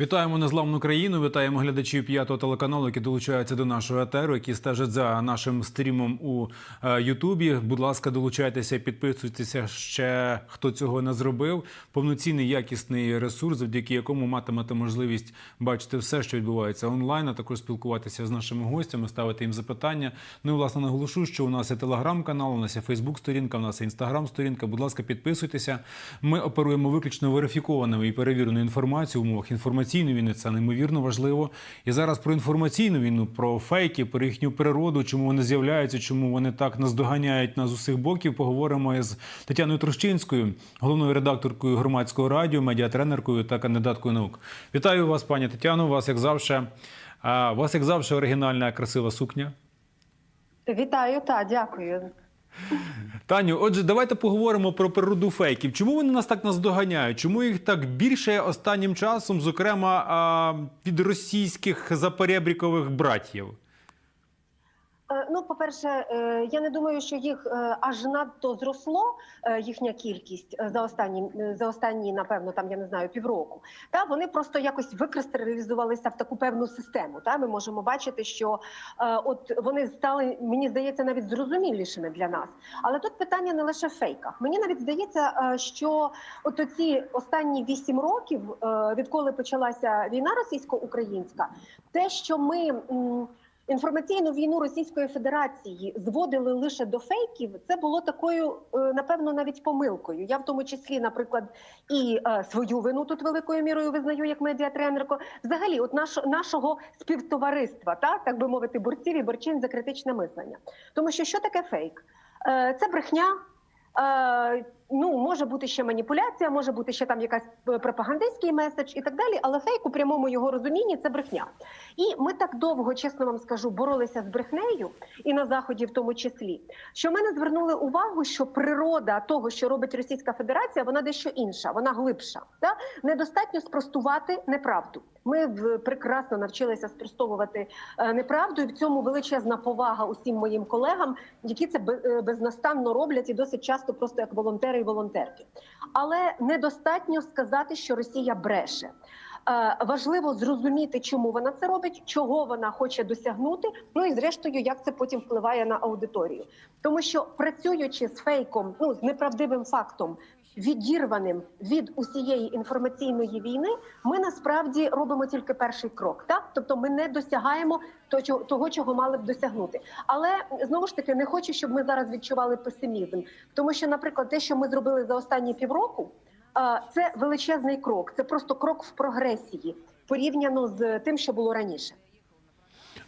Вітаємо незламну країну. Вітаємо глядачів п'ятого телеканалу, які долучаються до нашого етеру, які стежать за нашим стрімом у е, Ютубі. Будь ласка, долучайтеся, підписуйтеся ще хто цього не зробив. Повноцінний якісний ресурс, завдяки якому матимете можливість бачити все, що відбувається онлайн, а також спілкуватися з нашими гостями, ставити їм запитання. Ну і власне наголошу, що у нас є телеграм-канал, у нас є Фейсбук-сторінка, у нас є інстаграм-сторінка. Будь ласка, підписуйтеся. Ми оперуємо виключно верифікованою і перевіреною інформацією умовах інформаційної війни. Це неймовірно важливо. І зараз про інформаційну війну, про фейки, про їхню природу, чому вони з'являються, чому вони так наздоганяють нас з усіх боків. Поговоримо із Тетяною Трощинською, головною редакторкою громадського радіо, медіатренеркою та кандидаткою наук. Вітаю вас, пані Тетяно. Вас як завжди, вас як завжди оригінальна красива сукня. Вітаю, та дякую. Таню, отже, давайте поговоримо про природу фейків. Чому вони нас так наздоганяють? Чому їх так більше останнім часом, зокрема від російських заперебрікових братів? Е, Ну, по-перше, е, я не думаю, що їх е, аж надто зросло їхня кількість за останні за останні, напевно, там я не знаю, півроку. Та вони просто якось викристалізувалися в таку певну систему. Та ми можемо бачити, що от вони стали, мені здається, навіть зрозумілішими для нас. Але тут питання не лише в фейках. Мені навіть здається, що от оці останні вісім років, відколи почалася війна російсько-українська, те, що ми. Інформаційну війну Російської Федерації зводили лише до фейків. Це було такою, е, напевно, навіть помилкою. Я в тому числі, наприклад, і е, свою вину тут великою мірою визнаю як медіатренерко. Взагалі, от наш, нашого співтовариства, так, так би мовити, борців і борчин за критичне мислення. Тому що що таке фейк? Е, Це брехня. Ну, може бути ще маніпуляція, може бути ще там якась е, пропагандистський меседж і так далі. Але фейк у прямому його розумінні це брехня. І ми так довго, чесно вам скажу, боролися з брехнею, і на заході, в тому числі, що ми не звернули увагу, що природа того, що робить Російська Федерація, вона дещо інша, вона глибша. Да? Недостатньо спростувати неправду. Ми прекрасно навчилися спростовувати е, неправду, і в цьому величезна повага усім моїм колегам, які це е, безнастанно роблять і досить часто просто як волонтери і волонтерки. Але недостатньо сказати, що Росія бреше. Е, Важливо зрозуміти, чому вона це робить, чого вона хоче досягнути. Ну і зрештою, як це потім впливає на аудиторію. Тому що працюючи з фейком, ну з неправдивим фактом, відірваним від усієї інформаційної війни, ми насправді робимо тільки перший крок. Так, тобто ми не досягаємо того, чого мали б досягнути. Але знову ж таки не хочу, щоб ми зараз відчували песимізм, тому що, наприклад, те, що ми зробили за останні півроку. Це величезний крок. Це просто крок в прогресії порівняно з тим, що було раніше.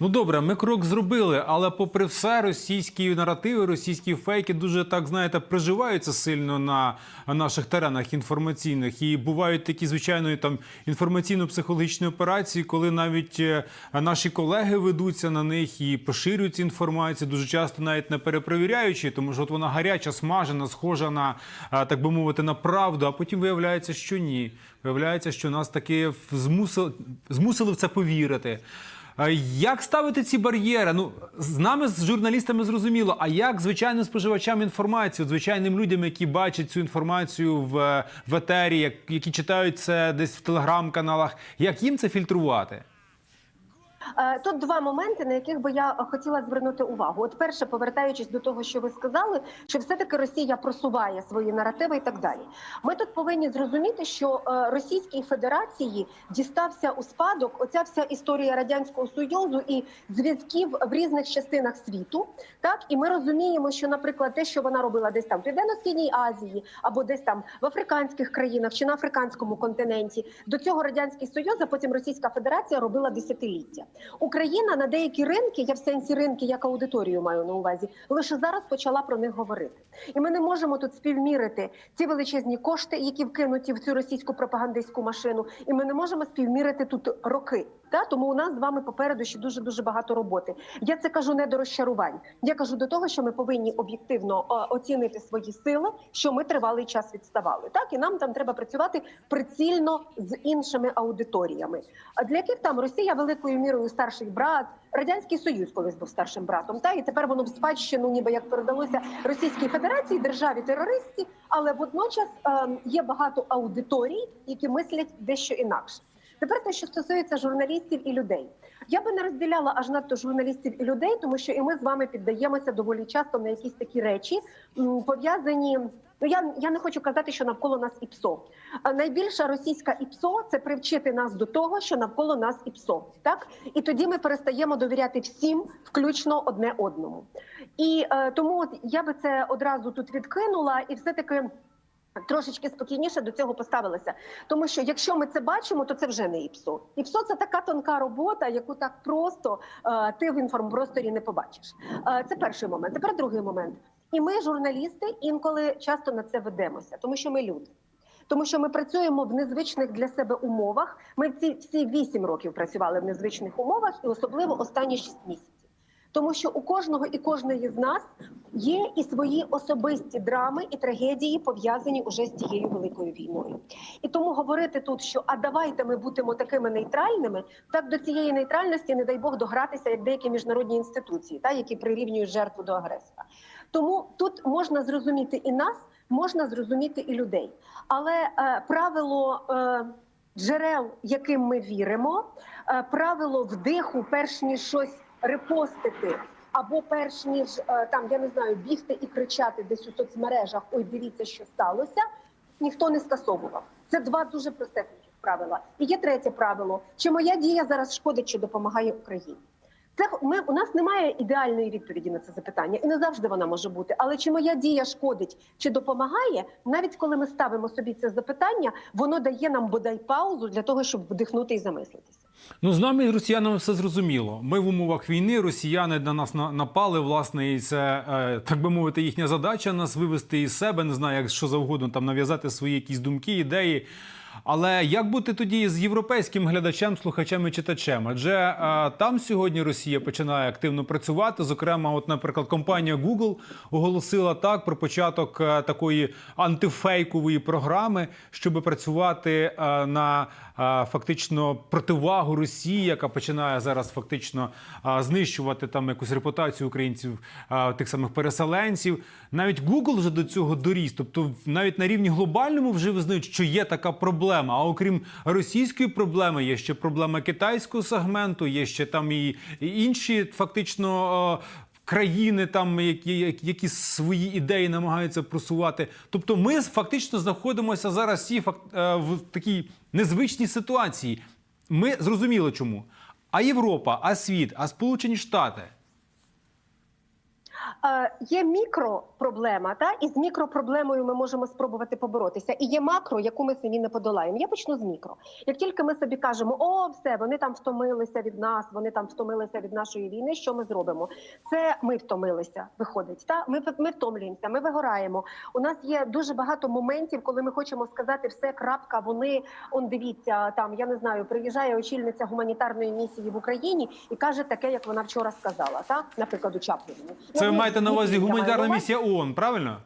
Ну добре, ми крок зробили, але попри все, російські наративи, російські фейки дуже так знаєте приживаються сильно на наших теренах інформаційних. І бувають такі звичайно там інформаційно-психологічні операції, коли навіть е, наші колеги ведуться на них і поширюють інформацію, дуже часто навіть не перепровіряючи, тому що от вона гаряча, смажена, схожа на так би мовити на правду. А потім виявляється, що ні. Виявляється, що нас таки змусили, змусили в це повірити. Як ставити ці бар'єри? Ну з нами, з журналістами, зрозуміло. А як звичайним споживачам інформації, звичайним людям, які бачать цю інформацію в, в етері, як- які читають це десь в телеграм-каналах, як їм це фільтрувати? Е, Тут два моменти, на яких би я хотіла звернути увагу. От перше, повертаючись до того, що ви сказали, що все-таки Росія просуває свої наративи і так далі. Ми тут повинні зрозуміти, що е, Російській Федерації дістався у спадок оця вся історія радянського союзу і зв'язків в різних частинах світу. Так і ми розуміємо, що, наприклад, те, що вона робила десь там в південно-східній Азії або десь там в африканських країнах чи на африканському континенті, до цього радянський союз, а потім Російська Федерація робила десятиліття. Україна на деякі ринки, я в сенсі ринки як аудиторію маю на увазі, лише зараз почала про них говорити. І ми не можемо тут співмірити ці величезні кошти, які вкинуті в цю російську пропагандистську машину, і ми не можемо співмірити тут роки. Та тому у нас з вами попереду ще дуже дуже багато роботи. Я це кажу не до розчарувань. Я кажу до того, що ми повинні об'єктивно е, оцінити свої сили, що ми тривалий час відставали. Так і нам там треба працювати прицільно з іншими аудиторіями. А для яких там Росія великою мірою старший брат, радянський союз колись був старшим братом. Та і тепер воно в спадщину, ніби як передалося Російській Федерації, державі терористі, але водночас е, є багато аудиторій, які мислять дещо інакше. Тепер те, що стосується журналістів і людей, я би не розділяла аж надто журналістів і людей, тому що і ми з вами піддаємося доволі часто на якісь такі речі, пов'язані. Ну я, я не хочу казати, що навколо нас ІПСО. Найбільша російська ІПСО це привчити нас до того, що навколо нас ІПСО. Так і тоді ми перестаємо довіряти всім, включно одне одному. І е, тому от я би це одразу тут відкинула, і все таки. Трошечки спокійніше до цього поставилися, тому що якщо ми це бачимо, то це вже не ІПСО. ІПСО це така тонка робота, яку так просто е, ти в інформпросторі не побачиш. Е, це перший момент. Тепер другий момент. І ми, журналісти, інколи часто на це ведемося, тому що ми люди. Тому що ми працюємо в незвичних для себе умовах. Ми всі всі вісім років працювали в незвичних умовах, і особливо останні шість місяців. Тому що у кожного і кожної з нас є і свої особисті драми і трагедії пов'язані уже з цією великою війною. І тому говорити тут, що а давайте ми будемо такими нейтральними, так до цієї нейтральності, не дай Бог, догратися як деякі міжнародні інституції, та які прирівнюють жертву до агресора. Тому тут можна зрозуміти і нас, можна зрозуміти і людей. Але е, правило е, джерел, яким ми віримо, е, правило вдиху, перш ніж щось репостити, або перш ніж е, там я не знаю, бігти і кричати десь у соцмережах Ой, дивіться, що сталося. Ніхто не скасовував. Це два дуже простих правила. І є третє правило: чи моя дія зараз шкодить, чи допомагає Україні? Це ми у нас немає ідеальної відповіді на це запитання, і не завжди вона може бути. Але чи моя дія шкодить чи допомагає, навіть коли ми ставимо собі це запитання, воно дає нам бодай паузу для того, щоб вдихнути і замислитися. Ну, з нами росіянами все зрозуміло. Ми в умовах війни, росіяни на нас на- напали, власне, і це, е, так би мовити, їхня задача нас вивести із себе, не знаю, як що завгодно, там нав'язати свої якісь думки, ідеї. Але як бути тоді з європейським глядачем, слухачем і читачем? Адже е, там сьогодні Росія починає активно працювати. Зокрема, от, наприклад, компанія Google оголосила так про початок е, такої антифейкової програми, щоб працювати е, на фактично противагу Росії, яка починає зараз фактично знищувати там якусь репутацію українців, тих самих переселенців. Навіть Google вже до цього доріс. Тобто, навіть на рівні глобальному вже визнають, що є така проблема. А окрім російської проблеми, є ще проблема китайського сегменту, є ще там і інші фактично. Країни там, які, які- свої ідеї намагаються просувати. Тобто, ми фактично знаходимося зараз всі е, в такій незвичній ситуації. Ми зрозуміли чому. А Європа, а світ, а Сполучені Штати. Е, є мікропроблема, та і з мікропроблемою ми можемо спробувати поборотися. І є макро, яку ми самі не подолаємо. Я почну з мікро. Як тільки ми собі кажемо, о, все, вони там втомилися від нас, вони там втомилися від нашої війни. Що ми зробимо? Це ми втомилися. Виходить, та ми, ми втомлюємося, ми вигораємо. У нас є дуже багато моментів, коли ми хочемо сказати все, крапка. Вони он дивіться, там я не знаю, приїжджає очільниця гуманітарної місії в Україні і каже таке, як вона вчора сказала. Та наприклад, у Чапліні. Це ви маєте на увазі гуманітарна місія? ООН, правильно?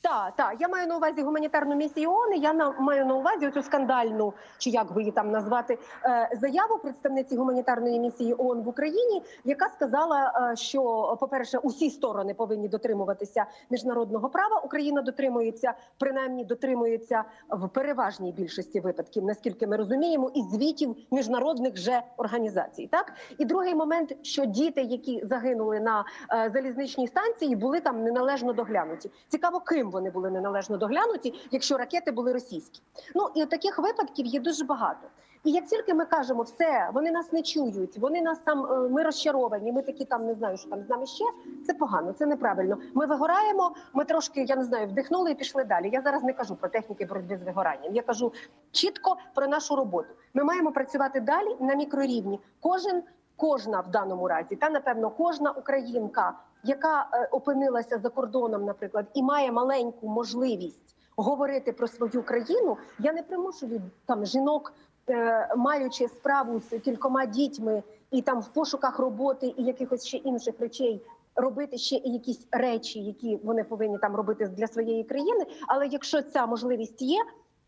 Так, так. Я маю на увазі гуманітарну місію ООН, Я на маю на увазі цю скандальну, чи як би її там назвати, е, заяву представниці гуманітарної місії ООН в Україні, яка сказала, е, що, по-перше, усі сторони повинні дотримуватися міжнародного права. Україна дотримується, принаймні дотримується в переважній більшості випадків, наскільки ми розуміємо, і звітів міжнародних же організацій. Так і другий момент, що діти, які загинули на е, залізничній станції, були там неналежно доглянуті. Цікаво, ким вони були неналежно доглянуті, якщо ракети були російські. Ну і таких випадків є дуже багато. І як тільки ми кажемо, все, вони нас не чують, вони нас там, е, ми розчаровані, ми такі там не знаю, що там з нами ще. Це погано, це неправильно. Ми вигораємо. Ми трошки, я не знаю, вдихнули і пішли далі. Я зараз не кажу про техніки боротьби з вигоранням. Я кажу чітко про нашу роботу. Ми маємо працювати далі на мікрорівні. Кожен, кожна в даному разі, та напевно, кожна українка, яка е, опинилася за кордоном, наприклад, і має маленьку можливість говорити про свою країну. Я не примушую там жінок, е, маючи справу з кількома дітьми і там в пошуках роботи і якихось ще інших речей. Робити ще якісь речі, які вони повинні там робити для своєї країни. Але якщо ця можливість є,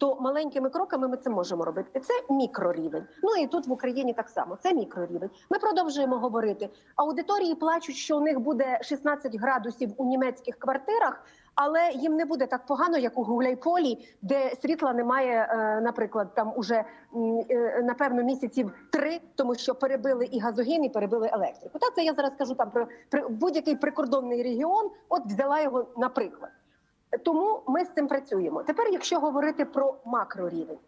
то маленькими кроками ми це можемо робити. Це мікрорівень. Ну і тут в Україні так само. Це мікрорівень. Ми продовжуємо говорити. Аудиторії плачуть, що у них буде 16 градусів у німецьких квартирах. Але їм не буде так погано, як у Гуляйполі, де світла немає, е, наприклад, там уже е, напевно місяців три, тому що перебили і газогін, і перебили електрику. Та це я зараз кажу там про, будь-який прикордонний регіон. От взяла його наприклад. Тому ми з цим працюємо. Тепер, якщо говорити про макрорівень.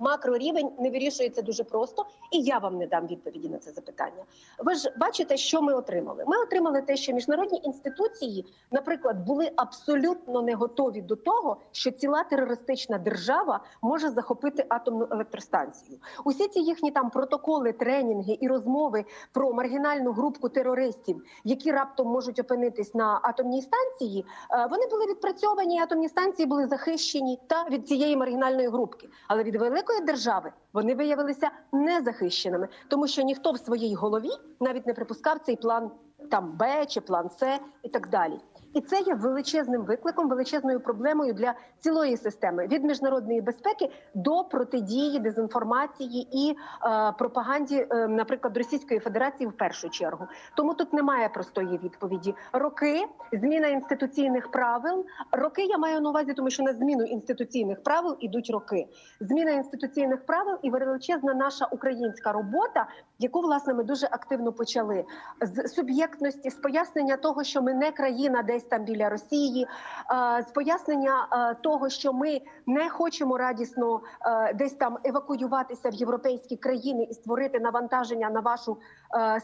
Макрорівень не вирішується дуже просто, і я вам не дам відповіді на це запитання. Ви ж бачите, що ми отримали. Ми отримали те, що міжнародні інституції, наприклад, були абсолютно не готові до того, що ціла терористична держава може захопити атомну електростанцію. Усі ці їхні там протоколи, тренінги і розмови про маргінальну групку терористів, які раптом можуть опинитись на атомній станції, е, вони були відпрацьовані. Атомні станції були захищені та від цієї маргінальної групки, але від великої держави вони виявилися незахищеними, тому що ніхто в своїй голові навіть не припускав цей план там Б чи план С і так далі. І це є величезним викликом, величезною проблемою для цілої системи від міжнародної безпеки до протидії дезінформації і е, пропаганді, е, наприклад, Російської Федерації в першу чергу. Тому тут немає простої відповіді. Роки, зміна інституційних правил. Роки я маю на увазі, тому що на зміну інституційних правил ідуть роки. Зміна інституційних правил і величезна наша українська робота, яку власне ми дуже активно почали з суб'єктності, з пояснення того, що ми не країна десь там біля Росії, е, з пояснення е, того, що ми не хочемо радісно е, десь там евакуюватися в європейські країни і створити навантаження на вашу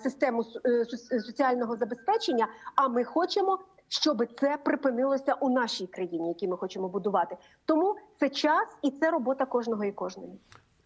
систему соціального забезпечення. А ми хочемо. Щоб це припинилося у нашій країні, які ми хочемо будувати, тому це час і це робота кожного і кожної.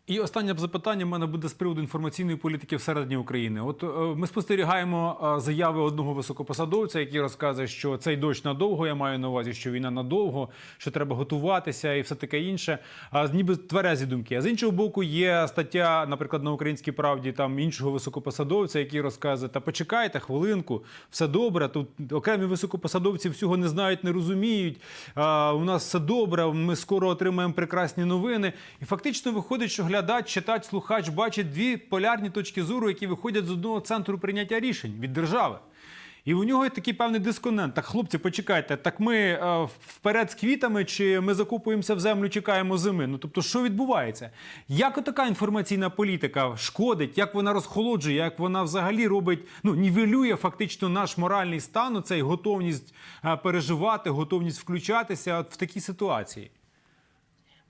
І останнє запитання в мене буде з приводу інформаційної політики всередині України. От е, ми спостерігаємо е, заяви одного високопосадовця, який розказує, що цей дощ надовго. Я маю на увазі, що війна надовго, що треба готуватися і все таке інше. А ніби тверезі думки. А з іншого боку, є стаття, наприклад, на українській правді там іншого високопосадовця, який розказує: та почекайте хвилинку, все добре. Тут окремі високопосадовці всього не знають, не розуміють. А, у нас все добре. Ми скоро отримаємо прекрасні новини. І фактично виходить, що глядач, читач, слухач бачить дві полярні точки зору, які виходять з одного центру прийняття рішень від держави. І у нього є такий певний дисконент. Так, хлопці, почекайте, так ми е, вперед з квітами, чи ми закупуємося в землю, чекаємо зими. Ну тобто, що відбувається? Як така інформаційна політика шкодить, як вона розхолоджує, як вона взагалі робить, ну нівелює фактично наш моральний стан, цей готовність е, переживати, готовність включатися в такій ситуації?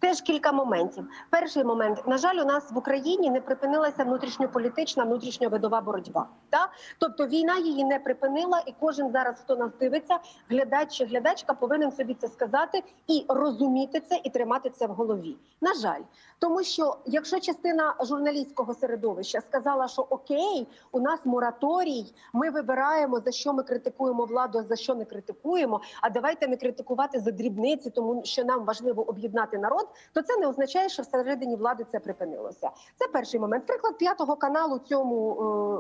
Теж кілька моментів. Перший момент, на жаль, у нас в Україні не припинилася внутрішньополітична, внутрішньовидова боротьба. Та? Тобто війна її не припинила, і кожен зараз, хто нас дивиться, глядач чи глядачка, повинен собі це сказати і розуміти це, і тримати це в голові. На жаль, тому що якщо частина журналістського середовища сказала, що окей, у нас мораторій, ми вибираємо за що ми критикуємо владу, а за що не критикуємо. А давайте не критикувати за дрібниці, тому що нам важливо об'єднати народ. То це не означає, що всередині влади це припинилося. Це перший момент. Приклад п'ятого каналу цьому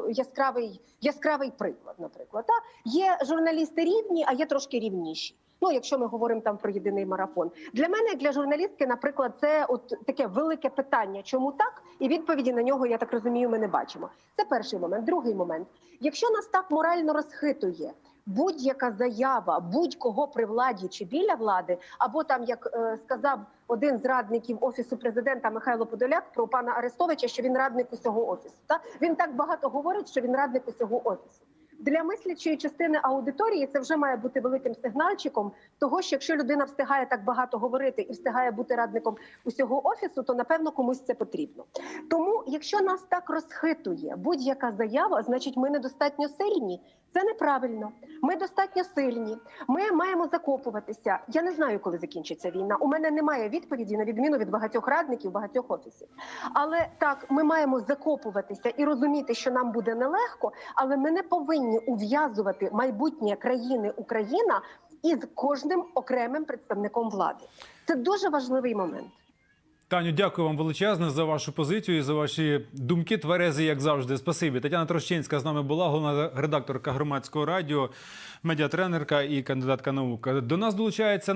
е, яскравий яскравий приклад. Наприклад, та є журналісти рівні, а є трошки рівніші. Ну, якщо ми говоримо там про єдиний марафон, для мене, як для журналістки, наприклад, це от таке велике питання, чому так, і відповіді на нього, я так розумію, ми не бачимо. Це перший момент. Другий момент. Якщо нас так морально розхитує будь-яка заява будь-кого при владі чи біля влади, або там, як е, сказав один з радників офісу президента Михайло Подоляк про пана Арестовича, що він радник усього офісу. Та він так багато говорить, що він радник усього офісу. Для мислячої частини аудиторії це вже має бути великим сигнальчиком того, що якщо людина встигає так багато говорити і встигає бути радником усього офісу, то напевно комусь це потрібно. Тому, якщо нас так розхитує будь-яка заява, значить ми недостатньо сильні. Це неправильно. Ми достатньо сильні. Ми маємо закопуватися. Я не знаю, коли закінчиться війна. У мене немає відповіді на відміну від багатьох радників, багатьох офісів. Але так, ми маємо закопуватися і розуміти, що нам буде нелегко, але ми не повинні ув'язувати майбутнє країни Україна із кожним окремим представником влади. Це дуже важливий момент. Таню, дякую вам величезне за вашу позицію і за ваші думки тверези, як завжди. Спасибі. Тетяна Трощинська з нами була, головна редакторка громадського радіо, медіатренерка і кандидатка наук. До нас долучається